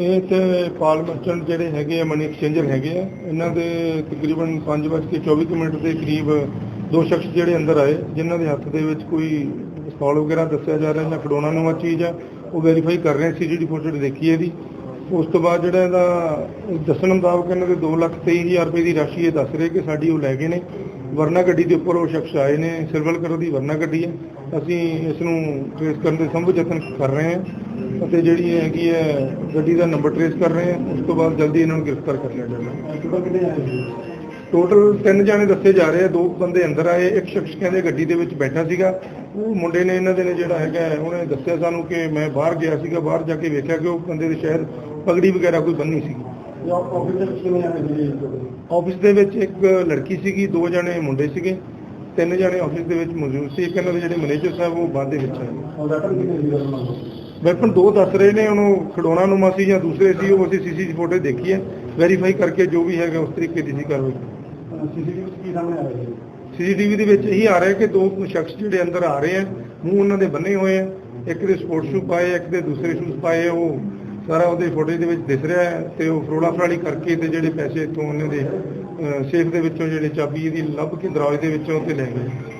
ਇਹ ਤੇ ਪਾਲ ਮਰਚੈਂਟ ਜਿਹੜੇ ਹੈਗੇ ਆ ਮਨੀ ਐਕਸਚੇਂਜਰ ਹੈਗੇ ਆ, ਇਹਨਾਂ ਦੇ ਤਕਰੀਬਨ 5:24 ਮਿੰਟ ਦੇ ਕਰੀਬ ਦੋ ਸ਼ਖਸ ਜਿਹੜੇ ਅੰਦਰ ਆਏ, ਜਿਨ੍ਹਾਂ ਦੇ ਹੱਥ ਦੇ ਵਿੱਚ ਕੋਈ ਪਿਸਤੌਲ ਵਗੈਰਾ ਦੱਸਿਆ ਜਾ ਰਿਹਾ ਜਾਂ ਖਡੋਣਾ ਨਵਾਂ ਚੀਜ਼ ਆ, ਉਹ ਵੈਰੀਫਾਈ ਕਰ ਰਹੇ ਸੀ, ਜਿਹੜੀ ਫੋਟੋ ਦੇਖੀ ਇਹਦੀ। ਉਸ ਤੋਂ ਬਾਅਦ ਜਿਹੜਾ ਇਹਦਾ ਦੱਸਣ ਮੁਤਾਬਕ ਇਹਨਾਂ ਦੇ 223000 ਰੁਪਏ ਦੀ ਰਾਸ਼ੀ ਇਹ ਦੱਸ ਰਹੇ ਕਿ ਸਾਡੀ ਉਹ ਲੈ ਗਏ ਨੇ। ਵਰਨਾ ਗੱਡੀ ਦੇ ਉੱਪਰ ਉਹ ਸ਼ਖਸ ਆਏ ਨੇ ਸਿਲਵਰ ਕਲਰ ਦੀ ਵਰਨਾ ਗੱਡੀ ਹੈ। ਅਸੀਂ ਇਸ ਨੂੰ ਟ੍ਰੇਸ ਕਰਨ ਦੇ ਸੰਭਵ ਯਤਨ ਕਰ ਰਹੇ ਹਾਂ ਅਤੇ ਜਿਹੜੀ ਹੈਗੀ ਹੈ, ਗੱਡੀ ਦਾ ਨੰਬਰ ਟ੍ਰੇਸ ਕਰ ਰਹੇ ਹਾਂ। ਉਸ ਤੋਂ ਬਾਅਦ ਜਲਦੀ ਇਹਨਾਂ ਨੂੰ ਗ੍ਰਿਫਤਾਰ ਕਰ ਲਿਆ ਜਾਵੇਗਾ ਟੋਟਲ ਤਿੰਨ ਜਾਣੇ ਦੱਸੇ ਜਾ ਰਹੇ ਆ, ਦੋ ਬੰਦੇ ਅੰਦਰ ਆਏ, ਇੱਕ ਸ਼ਖਸ ਕਹਿੰਦੇ ਗੱਡੀ ਦੇ ਵਿੱਚ ਬੈਠਾ ਸੀਗਾ। ਉਹ ਮੁੰਡੇ ਨੇ, ਇਹਨਾਂ ਦੇ ਨੇ ਜਿਹੜਾ ਹੈਗਾ, ਉਹਨੇ ਦੱਸਿਆ ਸਾਨੂੰ ਕਿ ਮੈਂ ਬਾਹਰ ਗਿਆ ਸੀਗਾ, ਬਾਹਰ ਜਾ ਕੇ ਵੇਖਿਆ ਕਿ ਉਹ ਬੰਦੇ ਦੇ ਸ਼ਾਇਦ ਪਗੜੀ ਵਗੈਰਾ ਕੋਈ ਬੰਨੀ ਸੀਗੀ। ਆਫਿਸ ਦੇ ਵਿੱਚ ਇੱਕ ਲੜਕੀ ਸੀਗੀ ਦੋ ਜਣੇ ਮੁੰਡੇ ਸੀਗੇ ਤਿੰਨ ਜਣੇ ਆਫਿਸ ਦੇ ਵਿੱਚ ਮੌਜੂਦ ਸੀ ਇੱਕ ਇਹਨਾਂ ਦੇ ਜਿਹੜੇ ਮੈਨੇਜਰ ਸਾਹਿਬ ਉਹ ਬਾਅਦ ਦੇ ਵਿੱਚ ਆਏ। ਵੈਪਨ ਦੋ ਦੱਸ ਰਹੇ ਨੇ ਉਹਨੂੰ ਖਡੋਣਾ ਨੂੰ ਸੀ ਜਾਂ ਦੂਸਰੇ ਸੀ ਉਹ ਅਸੀਂ ਸੀਸੀ ਫੋਟੋ ਦੇਖੀ ਹੈ। ਵੈਰੀਫਾਈ ਕਰਕੇ ਜੋ ਵੀ ਹੈਗਾ ਉਸ ਤਰੀਕੇ ਦੀ ਸੀ ਕਾਰਵਾਈ ਸੀਸੀਟੀਵੀ ਦੇ ਵਿੱਚ ਇਹੀ ਆ ਰਿਹਾ ਕਿ ਦੋ ਸ਼ਖਸ ਜਿਹੜੇ ਅੰਦਰ ਆ ਰਹੇ ਆ ਮੂੰਹ ਉਹਨਾਂ ਦੇ ਬੰਨੇ ਹੋਏ ਆ ਇੱਕ ਦੇ ਸਪੋਰਟ ਸ਼ੂ ਪਾਏ ਇੱਕ ਦੇ ਦੂਸਰੇ ਸ਼ੂਜ਼ ਪਾਏ ਉਹ ਸਾਰਾ ਉਹਦੇ ਫੋਟੋ ਦੇ ਵਿੱਚ ਦਿਸ ਰਿਹਾ ਹੈ ਤੇ ਉਹ ਫਰੋਲਾ ਫਰਾਲੀ ਕਰਕੇ ਤੇ ਜਿਹੜੇ ਪੈਸੇ ਇੱਥੋਂ ਉਹਨਾਂ ਦੇ ਸੇਫ ਦੇ ਵਿੱਚੋਂ ਜਿਹੜੇ ਚਾਬੀ ਇਹਦੀ ਲੱਭ ਕੇ ਦਰਾਜ ਦੇ ਵਿੱਚੋਂ ਤੇ ਲੈ ਗਏ।